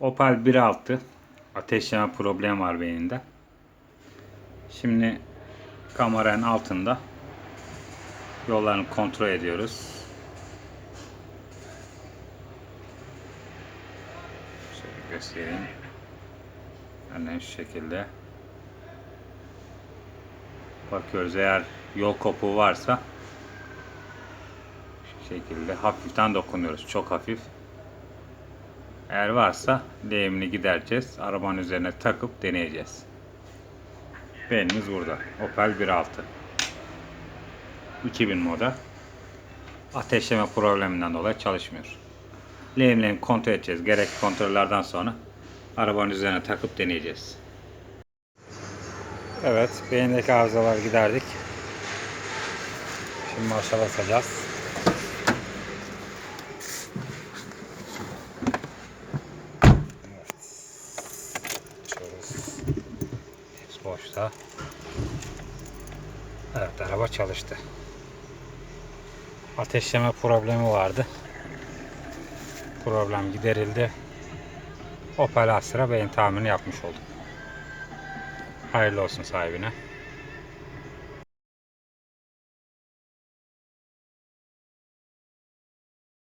Opel 1.6 ateşleme problemi var beyninde. Şimdi kameranın altında yollarını kontrol ediyoruz. Şöyle göstereyim. Aynen şu şekilde. Bakıyoruz eğer yol kopuğu varsa şu şekilde hafiften dokunuyoruz. Çok hafif. Eğer varsa lehimini gidereceğiz. Arabanın üzerine takıp deneyeceğiz. Beynimiz burada. Opel 1.6. 2000 model. Ateşleme probleminden dolayı çalışmıyor. Lehimlerini kontrol edeceğiz. Gerekli kontrollerden sonra arabanın üzerine takıp deneyeceğiz. Evet, beyindeki arızaları giderdik. Şimdi marşa basacağız. Evet. Açıyoruz. Boşta. Evet, araba çalıştı. Ateşleme problemi vardı. Problem giderildi. Opel Astra beyin tamirini yapmış olduk. Hayırlı olsun sahibine.